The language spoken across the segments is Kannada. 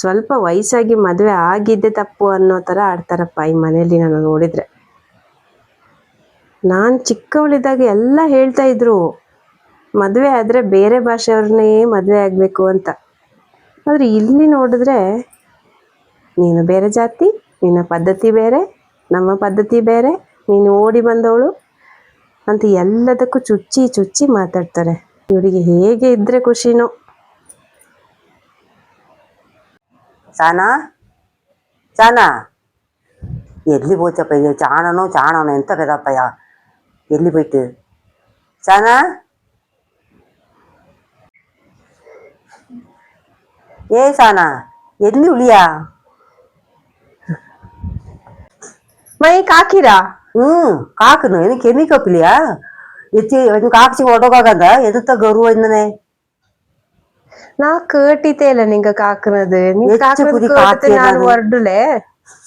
ಸ್ವಲ್ಪ ವಯಸ್ಸಾಗಿ ಮದುವೆ ಆಗಿದ್ದೆ ತಪ್ಪು ಅನ್ನೋ ಥರ ಆಡ್ತಾರಪ್ಪ ಈ ಮನೆಯಲ್ಲಿ ನಾನು ನೋಡಿದರೆ. ನಾನು ಚಿಕ್ಕವಳಿದ್ದಾಗ ಎಲ್ಲ ಹೇಳ್ತಾ ಇದ್ರು, ಮದುವೆ ಆದರೆ ಬೇರೆ ಭಾಷೆಯವ್ರನ್ನೇ ಮದುವೆ ಆಗಬೇಕು ಅಂತ. ಆದರೆ ಇಲ್ಲಿ ನೋಡಿದ್ರೆ, ನೀನು ಬೇರೆ ಜಾತಿ, ನಿನ್ನ ಪದ್ಧತಿ ಬೇರೆ, ನಮ್ಮ ಪದ್ಧತಿ ಬೇರೆ, ನೀನು ಓಡಿ ಬಂದವಳು ಅಂತ ಎಲ್ಲದಕ್ಕೂ ಚುಚ್ಚಿ ಚುಚ್ಚಿ ಮಾತಾಡ್ತಾರೆ. ಇವರಿಗೆ ಹೇಗೆ ಇದ್ದರೆ ಖುಷಿನೋ. చానా? చానా? ఎల్లిపోతేపోయి చానను చానను ఎంత పెద్దప్పయ్యా ఎల్లిపోయిట్టు చానా? ఏ సానా ఎల్లి ఉలియా? మై కాకిరా? కాకును ఎందుకు? ఎన్ని కప్పులియా? ఎత్తి కాకి ಕಾಕ್ಸಿ ಹೊಡೋಗಾಗಂದ ఎదుత గౌరవ అయిందనే? ನಾ ಕೇಟಿತೆ ಇಲ್ಲ ನಿಂಗ ಕಾಕನದು. ನೀ ಹೆಚ್ಚು ಕಾಕನದು ಕುದಿ ಕೇಟಿತೆ ಕಾಕಿ ನಾನು ನಾನು. ಹೊರಡುಲೆ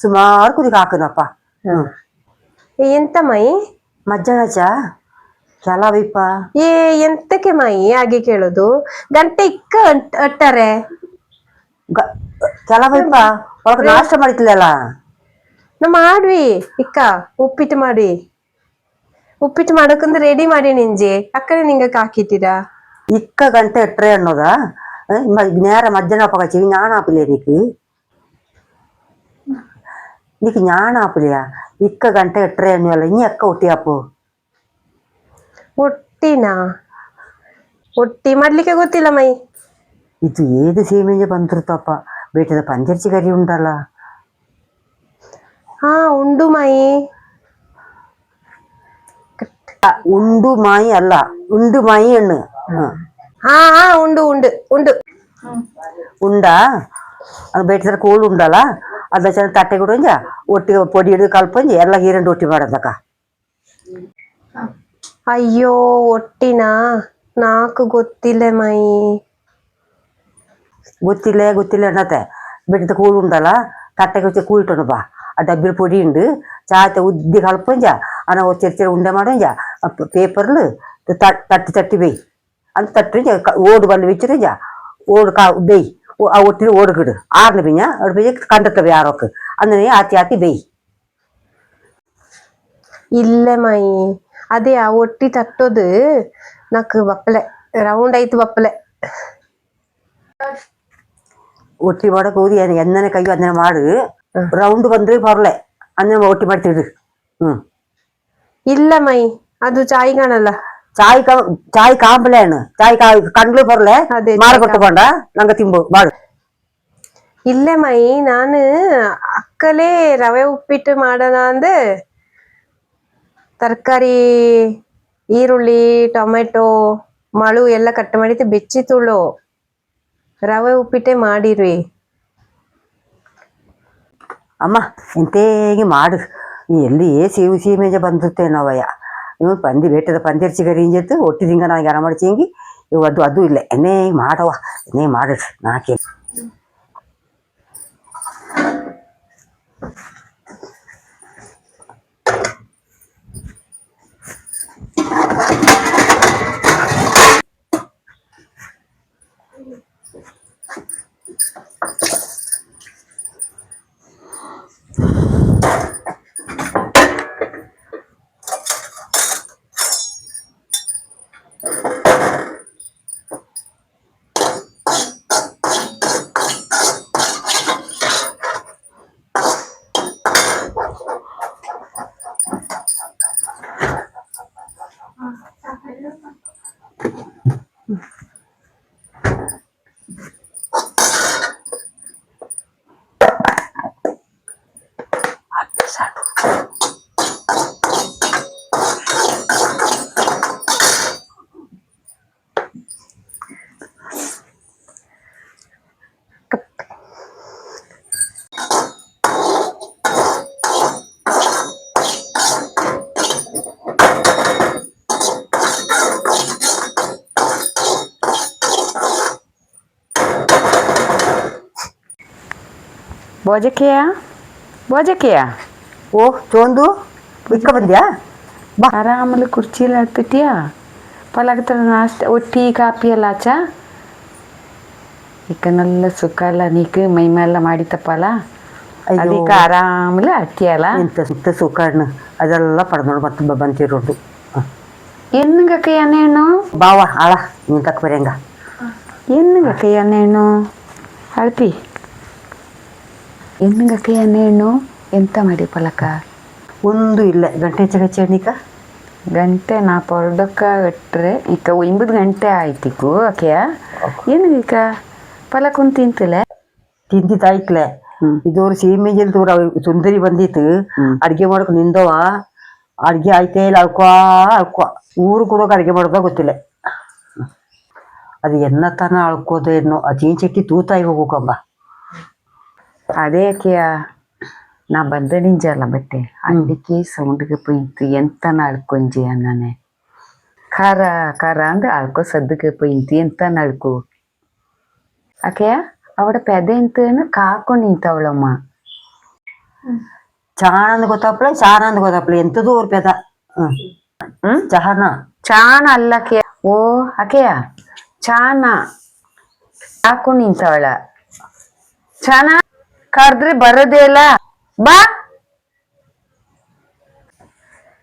ಸುಮಾರು ಕುದಿ ಕಾಕನಪ್ಪ. ಹ್ಮ್. ಎಂತ ಮೈ? ಮಜ್ಜನಚ್ಚ ಕೆಲವಿಪ್ಪ ಏ ಎಂತಕ್ಕೆ ಮೈ? ಹಾಗೆ ಕೇಳೋದು. ಗಂಟೆ ಇಕ್ಕ ಅಂಟ್- ಅಟ್ಟರೆ ಕೆಲವಿಪ್ಪ ಒಳಗೆ ನಾಷ್ಟ ಮಾಡಿತಿಲ್ಲಲ್ಲ ನಾ ಮಾಡ್ವಿ ಇಕ್ಕ ಉಪ್ಪಿಟ್ಟು ಮಾಡಿ. ಉಪ್ಪಿಟ್ಟು ಮಾಡಕ್ಕಂದು ರೆಡಿ ಮಾಡಿ ನಿಂಜೆ. ಅಕ್ಕನೆ ನಿಂಗ ಕಾಕಿಟ್ಟಿರಾ ഇക്ക കണ്ടിട്ട് എത്ര എണ്ണതാ നേരെ മജ്ജനൊപ്പം കച്ചി ഞാനാപ്പില്ലേ എനിക്ക് എനിക്ക് ഞാനാപ്പില്ലയാ ഇക്ക കണ്ടിട്ട് എത്ര എണ്ണയല്ല ഇനി എക്ക ഒട്ടിയാപ്പോ ಒಟ್ಟಿನಾ ಒಟ್ಟಿ ಮಾಡ್ಲಿಕ್ಕೆ ಗೊತ್ತಿಲ್ಲ ಮೈ ಇದು ಏದು ಸೇಮಿಂಜ ಬಂದಿರ್ತಪ್ಪ ಬೇಟದ ಪಂಜರ್ಚಿ ಕರಿ ಉಂಟಲ್ಲ ಹಾ ಉಂಡು ಮೈ ಉಂಡು ಮಾಯಿ ಅಲ್ಲ ಉಂಡು ಮಾಯಿ ಹಣ್ಣು ಹ. ಹಾ ಹಾ ಉಂಡು ಉಂಡು ಉಂಡು ಉಂಡ ಅದು ಬೇಟದ ಕೋಳು ಉಂಡಲ್ಲ ಅದ ಚೆನ್ನಾಗಿ ತಟ್ಟೆ ಕೊಡಂಜ ಒಟ್ಟಿಗೆ ಪೊಡಿ ಹಿಡಿದು ಕಲ್ಪಂಜಿ ಎಲ್ಲ ಹೀರಂಡು ಒಟ್ಟಿ ಮಾಡೋದಕ್ಕ ಅಯ್ಯೋ ಒಟ್ಟಿನಾ ನಾಕು ಗೊತ್ತಿಲ್ಲ ಮೈ ಗೊತ್ತಿಲ್ಲ ಗೊತ್ತಿಲ್ಲ ಅನ್ನತ್ತೆ ಬೆಟ್ಟದ ಕೂಳು ಉಂಡಲ್ಲ ತಟ್ಟೆಗೆ వచ్చి కూల్టను బా ఆ డబ్బిల పొడి ఉండు చాత ఉద్ది కలపంజ అన్న చిన్న చిన్న ఉండే మాడంజ పేపర్లు తట్టి తట్టి ಅಂತ ತಟ್ಟ್ರಿ ಓಡು ಬಂದು ಬಿಚ್ಚಿರಿ ಜಾ ಓಡು ಕಾ ಬೇಯ್ ಒಟ್ಟಿನ ಓಡುಗಿಡು ಆರ್ನ ಬಿಂಜ ಅಡು ಬಿಂಜ ಕಂಡತ್ತವೆ ಯಾರೋಕ್ ಅಂದ್ರೆ ಆತಿ ಆತಿ ಬೇಯ್ ಇಲ್ಲೇ ಮೈ ಅದೇ ಆ ಒಟ್ಟಿ ತಟ್ಟೋದು ನಾಕ್ ಬಪ್ಪಲೆ ರೌಂಡ್ ಐತು ಬಪ್ಪಲೆ ಒಟ್ಟಿ ಮಾಡಕ್ ಹೋದಿ ಎಣ್ಣನೆ ಕೈಯೋ ಅದನ್ನ ಮಾಡು ರೌಂಡ್ ಬಂದ್ರೆ ಬರ್ಲೆ ಅಂದ್ರೆ ಒಟ್ಟಿ ಮಾಡ್ತಿಡು ಹ್ಮ್ ಇಲ್ಲ ಮೈ ಅದು ಚಾಯಿ ಕಾಣಲ್ಲ ಚಾಯ್ ಕ ಚಾಯ್ ಕಾಂಬ್ಲೆ ಹಣ್ಣು ಚಾಯ್ ಕಾ ಕಂಡ್ಲು ಬರ್ಲೆ ಮಾರಕ್ ತಗೊಂಡ ನಂಗೆ ತಿಂಬು ಬಾಳು ಇಲ್ಲ ಮೈ ನಾನು ಅಕ್ಕಲೇ ರವೆ ಉಪ್ಪಿಟ್ಟು ಮಾಡೋಣ ಅಂದು ತರಕಾರಿ ಈರುಳ್ಳಿ ಟೊಮೆಟೊ ಮಳು ಎಲ್ಲ ಕಟ್ ಮಾಡಿದ್ದು ಬೆಚ್ಚಿ ತುಳು ರವೆ ಉಪ್ಪಿಟ್ಟೆ ಮಾಡಿರಿ ಅಮ್ಮ ಎಂತೇಗೆ ಮಾಡು ಎಲ್ಲಿ ಸೀಮೆ ಸೀಮೆಜ ಬಂದಿರ್ತೇನವಯ್ಯ ಪಂದಿ ಬೇಟದ ಪಂದಿರ್ಚಿ ಗರಿ ಇಂಜತ್ತು ಒಟ್ಟಿ ದಿಂಗ ನನಗೆ ಅನ ಮಾಡ್ಚಿಂಗಿ ಇವು ಅದು ಅದು ಇಲ್ಲ ಎನ್ನೇ ಮಾಡವ ಎನ್ನೇ ಮಾಡು ನಾಕೆ ಭೋಜಕೆಯ ಭೋಜಕಿಯ ಓ ಚೋಂದು ಇಕ್ಕ ಬಂದ್ಯಾ? ಬಾ. ಆರಾಮಲ್ಲಿ ಕುರ್ಚಿಲಿ ಆಡ್ಬಿಟ್ಟಿಯಾ ಪಲಗತ್ರ ನಾಷ್ಟ ಒಟ್ಟಿ ಕಾಪಿ ಎಲ್ಲ ಆಚ? ಇಕ್ಕನೆಲ್ಲ ಸುಖ ಅಲ್ಲ ನೀಕು ಮೈ ಮೇಲ ಮಾಡಿತಪ್ಪಲ್ಲ. ಅದಕ್ಕೆ ಆರಾಮಲೆ ಅಟ್ಟಿಯಲ್ಲ ಎಂತ ಸುತ್ತ ಸುಖಣ್ಣ ಅದೆಲ್ಲ ಪಡ್ದೋಡು ಮತ್ತೆ ಬಂತಿರೋದು ಎನ್ನಗಕ್ಕ ಎಣ್ಣೆಣ್ಣು ಬಾವ ಆಳ ನೀನ್ ತಕ್ಕ ಬರಂಗ ಎನ್ನಗಕ್ಕ ಎಣ್ಣೆಣ್ಣು ಅಳ್ಪಿ. ಎನ್ನಗಕ್ಕ ಎಣ್ಣೆಣ್ಣು ಎಂತ ಮಾಡಿ ಪಲಕ? ಒಂದು ಇಲ್ಲ. ಗಂಟೆ ಹೆಚ್ಚ ಚಣಿಕ ಗಂಟೆ ನಾ ಪೊರ್ಡಕ್ಕ ಇಟ್ಟರೆ ಈಗ ಒಂಬತ್ತು ಗಂಟೆ ಆಯ್ತಿಕ್ಕು ಆಕೆಯ ಏನು ಈಗ? ಪಲಕ ಒಂದು ತಿಂತಿಲ್ಲ ತಿಂದಿದ್ದಾಯ್ತಲೆ ಇದು ಇದೋರು ಸೀಮೆಜಲ್ ದೂರ ಸುಂದರಿ ಬಂದಿತ್ತು. ಅಡ್ಗೆ ಮಾಡಕ್ ನಿಂದವ? ಅಡ್ಗೆ ಆಯ್ತೇ ಇಲ್ಲ ಅಳ್ಕೊ ಅಳ್ಕೊ. ಊರು ಕೂಡ ಅಡ್ಗೆ ಮಾಡೋದ ಗೊತ್ತಿಲ್ಲ. ಅದು ಎನ್ನ ತನ ಅಳ್ಕೋದು ಏನೋ ಅಚೀನ್ ಚಟ್ಟಿ ತೂತಾಯಿ ಹೋಗ್ಬೇಕಂಬ ಅದೇ ಆಕೆಯ ನಾ ಬಂದ ನಿಂಜಲ್ಲ ಬಟ್ಟೆ ಅದಕ್ಕೆ ಸೌಂಡ್ಗೆ ಪೊಯ್ತು ಎಂತ ನಳ್ಕೊಂಜಿ ಅನ್ನನೆ ಖಾರ ಖಾರ ಅಂದ್ರೆ ಅಳ್ಕೊ ಸದ್ದಕ್ಕೆ ಪೊಯ್ತು ಎಂತ ನಳ್ಕೊ ಆಕೆಯ ಅವಡ ಪೆದೆ ಎಂತ ಕಾಕೊಂಡು ನಿಂತವಳಮ್ಮ ಚಾನಂದ್ ಗೊತ್ತಾಪ್ಲೆ ಚಾನಂದ್ ಗೊತ್ತಾಪ್ಲೆ ಎಂತದೂ ಅವ್ರ ಪೆದ ಹ್ಮ್ ಹ್ಮ್ ಚಹನ ಚಾನ ಅಲ್ಲ ಆಕೆಯ ಓ ಆಕೆಯ ಚಾನ ಹಾಕೊಂಡು ನಿಂತವಳ ಚಾನ ಕರ್ದ್ರೆ ಬರೋದೇ ಇಲ್ಲ ಬಾ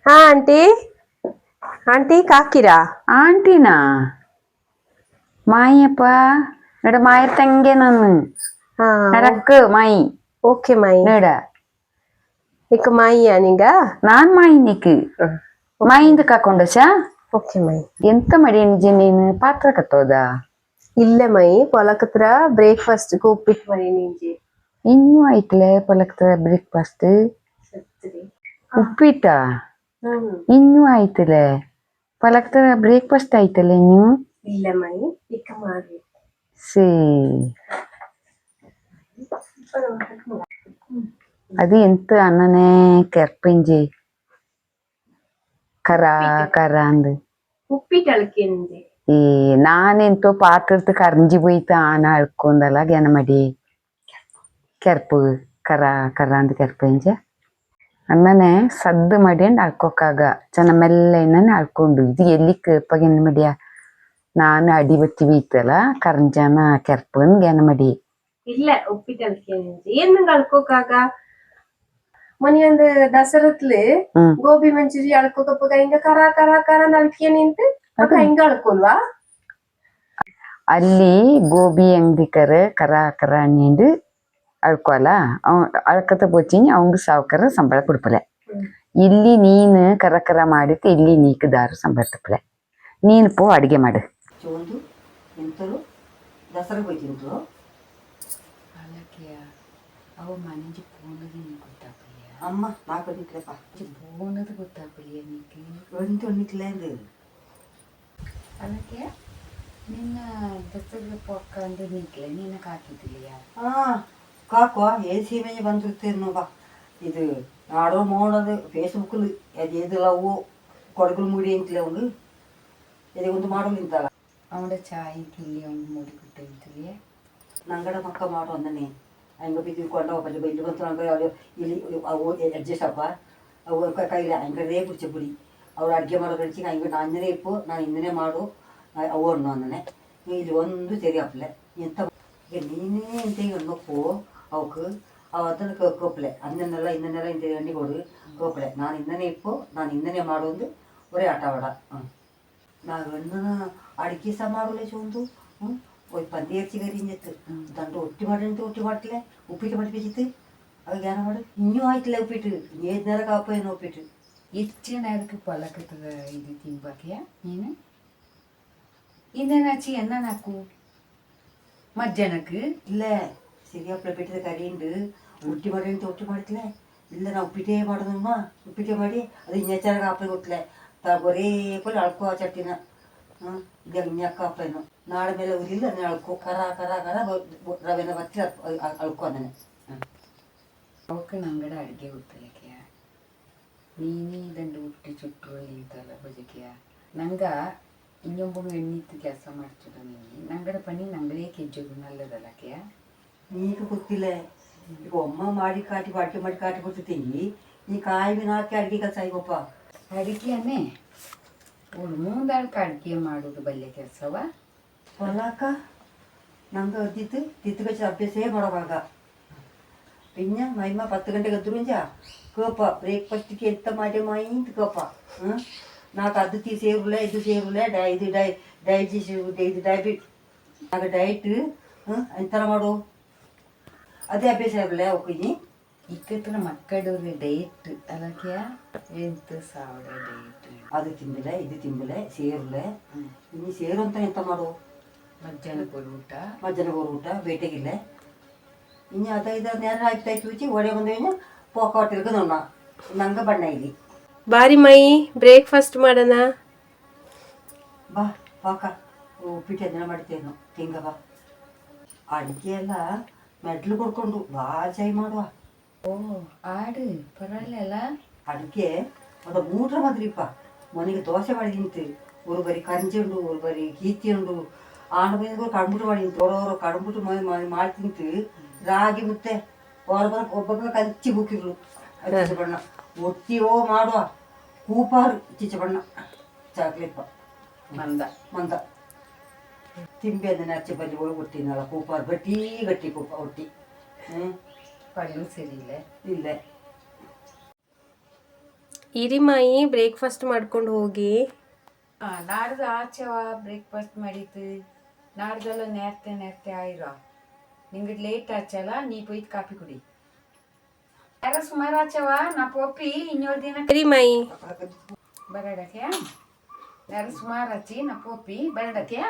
ಹಾ ಆಂಟಿ ಆಂಟಿ ಕಾಕಿರಾ ಆಂಟಿನಾ ಮಾಯಪ್ಪ ನಡ ಮಾಯ ತಂಗೆ ನಾನು ಹಾ ನಡಕ್ಕ ಮಾಯಿ ಓಕೆ ಮಾಯಿ ನಡ ಇಕ್ಕ ಮಾಯಿಯಾ ನಿಂಗ ನಾನ್ ಮಾಯಿ ನೀಕ್ ಮಾಯಿಂದ ಕಾಕೊಂಡಸ ಓಕೆ ಮಾಯಿ ಎಂತ ಮಾಡಿ ನಿಜ ನೀನು ಪಾತ್ರ ಕತ್ತೋದ ಇಲ್ಲೇ ಮೈ ಪೊಲಕತ್ರ ಬ್ರೇಕ್ಫಾಸ್ಟ್ ಉಪ್ಪಿಟ್ಟು ಮರಿ ನಿಂಜಿ ಇನ್ನು ಐತ್ಲೆ ಪಲಕ್ತ ಬ್ರೇಕ್ಫಾಸ್ಟ್ ಉಪ್ಪಿಟ್ಟ ಇನ್ನು ಆಯ್ತಲೆ ಪಲಕ್ತ ಬ್ರೇಕ್ಫಾಸ್ಟ್ ಆಯ್ತಲ್ಲ ಇನ್ನು ಇಲ್ಲ ಮಣಿ ಇಕ್ಕ ಮಾಡಿ ಸಿ అది ఎంత అన్ననే కెర్పించి కరా కరా అంది ఉప్పిటలకింది ఈ నానెంతో పాత్రతో కరింజిపోయితే ఆన అడుక్కుందలా గెనమడి ಕೆರ್ಪು ಕರ ಕರ ಅಂದ್ ಕೆರ್ಪಂಜ ಅನ್ನನೆ ಸದ್ದು ಮಾಡಿ ಅಳ್ಕೊಕ್ಕಾಗ ಚೆನ್ನ ಮೆಲ್ಲನೆ ಅಳ್ಕೊಂಡು ಇದು ಎಲ್ಲಿ ಕೇಪಗೆನ್ ಮಡಿಯ? ನಾನು ಅಡಿ ಬತ್ತಿ ಬೀತಲ್ಲ ಕರಂಜನ ಕೆರ್ಪನ್ ಜ್ಞಾನ ಮಡಿ. ಇಲ್ಲ ನಿಂಜಿ ಏನ್ ನಂಗೆ ಅಳ್ಕೋಕಾಗ ಮನೆಯೊಂದು ದಸರತ್ಲಿ ಹ್ಮ್. ಗೋಬಿ ಮಂಚೂರಿ ಅಳ್ಕೋಕಪ್ಪ ಹಿಂಗ ಕರ ಕರ ಕರ ನಳ್ಕೆ ನಿಂತು ಅಕ್ಕ ಹಿಂಗ ಅಳ್ಕೊಲ್ವಾ ಅಲ್ಲಿ ಗೋಬಿ ಅಂಗಡಿ ಕರ ಕರ ನೀಂಡು ಅಳ್ಕೋಲ್ಲ ಅವ್ ಅಳ್ಕತ ಪೋಚಿನಿ ಅವಂಗ ಸಾವುಕಾರ ಸಂಬಳ ಕೊಡ್ಪಲೆ. ಇಲ್ಲಿ ನೀನು ಕರ ಕರ ಮಾಡಿತ್ತು ಇಲ್ಲಿ ನೀಕ್ ದಾರು ಸಂಬಳ ತಪ್ಪಲೆ. ನೀನು ಪು ಅಡುಗೆ ಮಾಡು. ನಿನ್ನ ದಸರಾ ಪಕ್ಕ ಅಂದ್ರೆ ನೀಕ್ಲೆ ಕಾಕೋ ಏ ಸೀಮೆಗೆ ಬಂದಿರ್ತೀರಿ ನೋವ ಇದು ನಾಡೋ ನೋಡೋದು ಫೇಸ್ಬುಕ್ಕಲ್ಲಿ ಅದು ಎದುಲವು ಕೊಡಗಲು ಮುಡಿ ಅಂತಿಲ್ಲ ಅವನು ಇದು ಒಂದು ಮಾಡೋದು ಇಂತಲ್ಲ ಅವನ ಚಾಯ್ ತಿಲ್ಲಿ ಅವ್ನು ಮೂಡಿಬಿಟ್ಟು ಇಂತಿಲ್ಲ ನಂಗಡ ಮಕ್ಕ ಮಾಡು ಅಂದನೆ ಹಂಗೆ ಬಿದ್ದುಕೊಂಡ ಒಬ್ಬರು ಇಲ್ಲಿ ಬಂತು ನಂಗೆ ಅವರು ಇಲ್ಲಿ ಅವು ಅಡ್ಜಸ್ಟ್ ಅಪ್ಪ ಅವು ಕೈಲಿ ಹಂಗರೇ ಬಿಡ್ಚ ಬಿಡಿ ಅವ್ರು ಅಡುಗೆ ಮಾಡೋ ಕಳಿಸಿ ಹಂಗೆ ನಾನು ಅಂದನೇ ಇಪ್ಪು ನಾನು ಇಂದನೇ ಮಾಡು ಅವು ಅನ್ನೋ ಅಂದನೆ ಇಲ್ಲಿ ಒಂದು ಸರಿ ಅಪ್ಪಲೆ ಎಂತ ನೀನೇ ಅಂತ ಹೆಣ್ಣಪ್ಪು അവക്ക് ಅದನ್ನು ಕೋಪಲೆ ಅದನ್ನೆಲ್ಲ ಇನ್ನನ್ನೆಲ್ಲ ಇಂಥ വേണ്ടി കൊടുക്കും ಕೋಪಲೆ ನಾನು ಇನ್ನನೇ ಇಪ್ಪು ನಾನು ಇನ್ನನೇ ಮಾಡೋದು ഒരേ ആട്ടവട ಹ್ಞೂ വെണ്ണ ಹೆಣ್ಣನ ಅಡಿಕೆ ചോന്തു? ಮಾಡೋಲ್ಲ ಚೂಂದು ಹ್ಞೂ കരിഞ്ഞിട്ട്. തണ്ട് ഒട്ടി പാടുണ്ട് ഒട്ടി പാട്ടില്ലേ ഉപ്പിട്ട് പഠിപ്പിച്ചിട്ട്. അത് ഞാനവിടെ ഇനിയും ആയിട്ടില്ല ഉപ്പിട്ട്? ഇനി ഏത് നേരം കാപ്പയെന്ന് ഒപ്പിട്ട് എത്ര നേരക്ക് പലക്കത്തത് ഇത് തിമ്പാക്കിയ നീ ഇന്നാച്ചി എന്നാ നാക്കൂ? മജ്ജനക്ക്? ഇല്ലേ? ನಾಕು ಮಧ್ಯಾಹ್ನಕ್ಕೆ ಇಲ್ಲ ಸಿರಿಯಪ್ಪಳ ಬಿಟ್ಟಿದ ಕರಿ ಉಂಡು ಉಟ್ಟಿ ಮಾಡಿ ಅಂತ ಒಟ್ಟಿ ಮಾಡ್ತಿಲೆ ಇಲ್ಲ ನಾ ಉಪ್ಪಿಟ್ಟೇ ಮಾಡೋದಮ್ಮ ಉಪ್ಪಿಟ್ಟೆ ಮಾಡಿ ಅದು ಇನ್ನೆಚ್ಚಾರ ಕಾಪ ಗೊತ್ತಲೆ ತಾ ಬರೇ ಪೊಲೆ ಅಳ್ಕೋ ಚಟ್ಟಿನ ಹ್ಞೂ ಈಗ ಇನ್ನಕ್ಕ ಅಪ್ಪೇನು ನಾಳೆ ಮೇಲೆ ಉರಿಲ್ಲ ಅದನ್ನ ಅಳ್ಕೋ ಕರ ಕರ ಕರ ಬ- ಬ- ರವೆನ ಬತ್ತಿ ಅಳ್ಕೊ ಅಳ್ಕೊ ಅದನ್ನೇ ಹ್ಞೂ ಅವಕ್ಕೆ ನಂಗಡ ಅಡುಗೆ ಗೊತ್ತಲಕ್ಕೆಯ ನೀನೇ ದಂಡು ಹುಟ್ಟಿ ಚುಟ್ಟರು ನಿಂತಲ್ಲ ಬಜಕೆಯ ನಂಗ ಇನ್ನೊಬ್ಬನು ಎಣ್ಣಿತ್ತು ಕೆಲಸ ಮಾಡ್ತಿದ್ದ ನೀನು ನಂಗಡ ಪಣಿ ನಂಗಳೇ ಕೆಜ್ಜೋದು ನಲ್ಲದಲ್ಲಕ್ಕೆಯ నీకు గుర్తులే ఇక అమ్మ మాడి కాటి వాటి మాడి కాటి కొట్టి తిని నీ కాయ నాకే అడిగి కదా సాయిగొప్ప ಅಡಿಗೆಯನ್ನೇ ಒಂದು ಮೂಂದಾಳ್ಕ ಅಡುಗೆ ಮಾಡೋದು ಬಲ್ಲೆ ಕೆಲಸವ పొలాక ನಂಗೆ ಅದ್ದಿತ್ತು ತಿತ್ತು ಕಚ್ಚಿ ಅಭ್ಯಾಸೇ ಮಾಡೋವಾಗ പിന്നെ മൈമ പത്ത് ಗಂಟೆಗೆ ಎದ್ರುಂಜಾ ಕೋಪ ಬ್ರೇಕ್ಫಾಸ್ಟ್ಗೆ ಎಂತ ಮಾಡಿ ಮೈಂತ ಕೋಪ ಹ್ಞೂ నాకు ಅದು ತೀ ಸೇರುಲೆ ಇದು ಸೇರುಲೆ ಡೈ ಇದು ಡೈ ಡೈಜೆಷನ್ ಇದು ಡಯಾಬಿಟ್ నాకు ಡೈಟ್ ಎಂತರ ಮಾಡು ಅದೇ ಅಭ್ಯಾಸ ಇರಲ್ಲ ಹೋಗಿದ್ದೀನಿ ಇಕ್ಕತ್ತಿನ ಮಕ್ಕಳವ್ರಿಗೆ ಡಯಟ್ ಅದಕ್ಕೆ ಎಂತ ಸಾವಿರ ಡಯಟ್ ಅದು ತಿಂದಲೆ ಇದು ತಿಂದಲೆ ಸೇರುಲೆ. ಇನ್ನು ಸೇರು ಅಂತ ಎಂತ ಮಾಡು? ಮಧ್ಯಾಹ್ನ ಊಟ. ಮಧ್ಯಾಹ್ನ ಬರೋ ಊಟ ಬೇಟೆಗಿಲ್ಲ ಇನ್ನು ಅದ ಇದು ನೇರ ಆಯ್ತು ಆಯ್ತು ಉಚ್ಚಿ. ಒಡೆ ಬಂದ ಇನ್ನು ಪೋಕ ಹೊಟ್ಟಿರ್ಗ ನೋಡ ನಂಗೆ ಬಣ್ಣ ಇಲ್ಲಿ. ಬಾರಿ ಮೈ ಬ್ರೇಕ್ಫಾಸ್ಟ್ ಮಾಡೋಣ. ಬಾ ಪಾಕ. ಉಪ್ಪಿಟ್ಟು ಅದನ್ನ ಮಾಡ್ತೇವೆ ತಿಂಗ ಬಾ. ಅಡಿಕೆ ಎಲ್ಲ ಮೆಡ್ಲು ಕೊಡ್ಕೊಂಡು ಬಾ ಚೈ ಮಾಡುವ ಓ ಆಡು ಪರವಾಗಿಲ್ಲ ಅಡಿಕೆ ಅದು ಮೂಟ್ರ ಮಾದ್ರಿಪ್ಪ ಮನೆಗೆ ದೋಸೆ ಮಾಡಿ ತಿಂತು ஒரு ಬರಿ ಕಂಜಿ ಉಂಡು ஒரு ಬರಿ ಕೀತಿ ಉಂಡು ಆಂಡ ಬಂದು ಕಡ್ಬಿಟ್ಟು ಮಾಡಿ ತಿಂತು ಹೊರವರು ಕಡ್ಬಿಟ್ಟು ಮಾಡಿ ಮಾಡಿ ಮಾಡಿ ತಿಂತು ರಾಗಿ ಮುತ್ತೆ ಹೊರ ಬರ ಒಬ್ಬೊಬ್ಬ ಕಂಚಿ ಬುಕ್ಕಿಗಳು ಚಿಚ್ಚ ಬಣ್ಣ ಒತ್ತಿಯೋ ಮಾಡುವ ಕೂಪಾರು ಚಿಚ್ಚ ಬಣ್ಣ ಚಾಕ್ಲೇಟ್ ಮಂದ ಮಂದ ತಿಂಬೆ ಅದನ್ನ ಆಚೆ ಬಲ್ಲಿ ಹೋಗಿ ಕೊಟ್ಟಿನಲ್ಲ ಕೂಪಾರು ಗಟ್ಟಿ ಗಟ್ಟಿ ಕೂಪ ಒಟ್ಟಿ ಹ್ಞೂ ಸರಿ ಇಲ್ಲ. ಇಲ್ಲ. ಇರಿ ಮಾಯಿ ಬ್ರೇಕ್ಫಾಸ್ಟ್ ಮಾಡ್ಕೊಂಡು ಹೋಗಿ. ಆ, ನಾಡ್ದು ಆಚೆವ ಬ್ರೇಕ್ಫಾಸ್ಟ್ ಮಾಡಿತ್ತು ನಾಡ್ದೆಲ್ಲ ನೇರ್ತೆ ನೇರ್ತೆ ಆಯಿರೋ. ನಿಂಗೆ ಲೇಟ್ ಆಚಲ್ಲ ನೀ ಪೋಯ್ತು ಕಾಫಿ ಕುಡಿ. ಯಾರ ಸುಮಾರು ಆಚವ ನಾ ಪೋಪಿ ಇನ್ನೂರು ದಿನ ಇರಿಮಾಯಿ ಬರಡಕ್ಕೆ ಯಾರು ಸುಮಾರು ಹಚ್ಚಿ ನಾ ಪೋಪಿ ಬರಡಕ್ಕೆ